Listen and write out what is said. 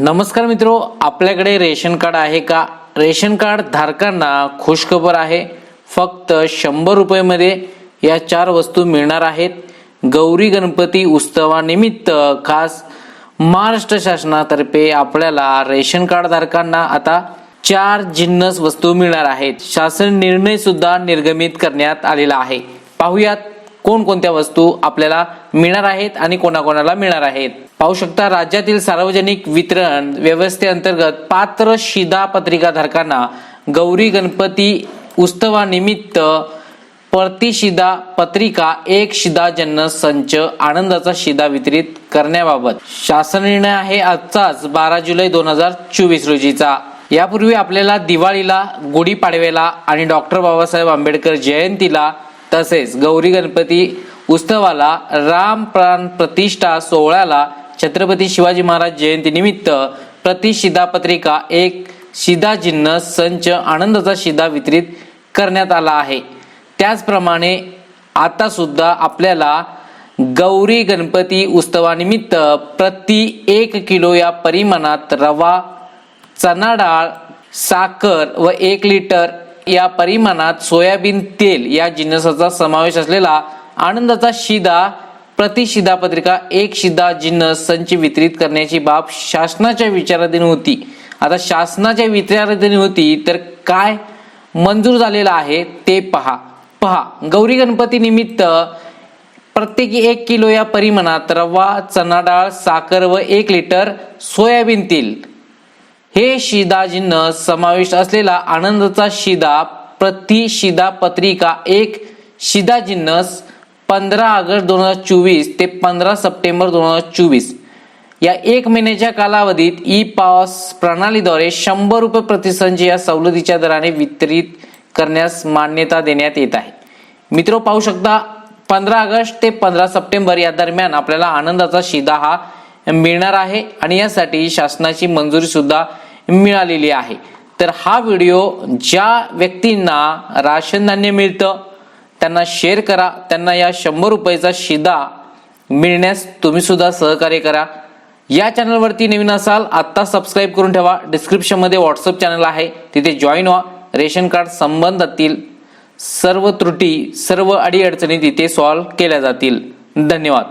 नमस्कार मित्रो आपल्याकडे रेशन कार्ड आहे का? रेशन कार्ड धारकांना खुशखबर आहे. फक्त शंभर रुपयेमध्ये या चार वस्तू मिळणार आहेत. गौरी गणपती उत्सवानिमित्त खास महाराष्ट्र शासनातर्फे आपल्याला रेशन कार्ड धारकांना आता चार जिन्नस वस्तू मिळणार आहेत. शासन निर्णय सुद्धा निर्गमित करण्यात आलेला आहे. पाहुयात कोणकोणत्या वस्तू आपल्याला मिळणार आहेत आणि कोणाकोणाला मिळणार आहेत? पाहू शकता राज्यातील सार्वजनिक वितरण व्यवस्थेअंतर्गत पात्र शिदा पत्रिका धारकांना गौरी गणपती उत्सवानिमित्त प्रतिशिदा पत्रिका एक शिदा जन्म संच आनंदाचा शिदा वितरित करण्याबाबत. शासन निर्णय आहे आजचाच बारा जुलै दोन हजार चोवीस रोजीचा. यापूर्वी आपल्याला दिवाळीला गुढीपाडव्याला आणि डॉक्टर बाबासाहेब आंबेडकर जयंतीला तसेच गौरी गणपती उत्सवाला राम प्राण प्रतिष्ठा सोहळ्याला छत्रपती शिवाजी महाराज जयंतीनिमित्त प्रतिशिदा पत्रिका एक शिधा जिन्नस संच आनंदाचा शिदा वितरित करण्यात आला आहे. त्याचप्रमाणे आता सुद्धा आपल्याला गौरी गणपती उत्सवानिमित्त प्रति एक किलो या परिमाणात रवा चना डाळ साखर व एक लिटर या परिमाणात सोयाबीन तेल या जिन्नसाचा समावेश असलेला आनंदाचा शिदा प्रतिशिदा पत्रिका एक शिदा जिन्नस संच वितरित करण्याची बाब शासनाच्या विचाराधीन होती. आता शासनाच्या विचाराधीन होती तर काय मंजूर झालेलं आहे ते पहा. पहा गौरी गणपती निमित्त प्रत्येकी एक किलो या परिमाणात रवा चना डाळ साखर व एक लिटर सोयाबीन तेल. हे शिदा जिन्नस समाविष्ट असलेला आनंदाचा शिदा प्रति शिदा पत्रिका एक शिदा जिन्नस पंधरा ऑगस्ट दोन हजार चोवीस ते पंधरा सप्टेंबर दोन हजार चोवीस. या एक महिन्याच्या कालावधीत ई पास प्रणालीद्वारे शंभर रुपये प्रतिसंच या सवलतीच्या दराने वितरित करण्यास मान्यता देण्यात येत आहे. मित्र पाहू शकता पंधरा ऑगस्ट ते पंधरा सप्टेंबर या दरम्यान आपल्याला आनंदाचा शिदा हा मिळणार आहे आणि यासाठी शासनाची मंजुरी सुद्धा मिळालेली आहे. तर हा व्हिडिओ ज्या व्यक्तींना राशन धान्य मिळतं त्यांना शेअर करा. त्यांना या शंभर रुपयाचा शिदा मिळण्यास तुम्ही सुद्धा सहकार्य करा. या चॅनलवरती नवीन असाल आत्ता सबस्क्राईब करून ठेवा. डिस्क्रिप्शनमध्ये व्हॉट्सअप चॅनल आहे. तिथे जॉईन व्हा. रेशन कार्ड संबंधातील सर्व त्रुटी सर्व अडीअडचणी तिथे सॉल्व्ह केल्या जातील. धन्यवाद.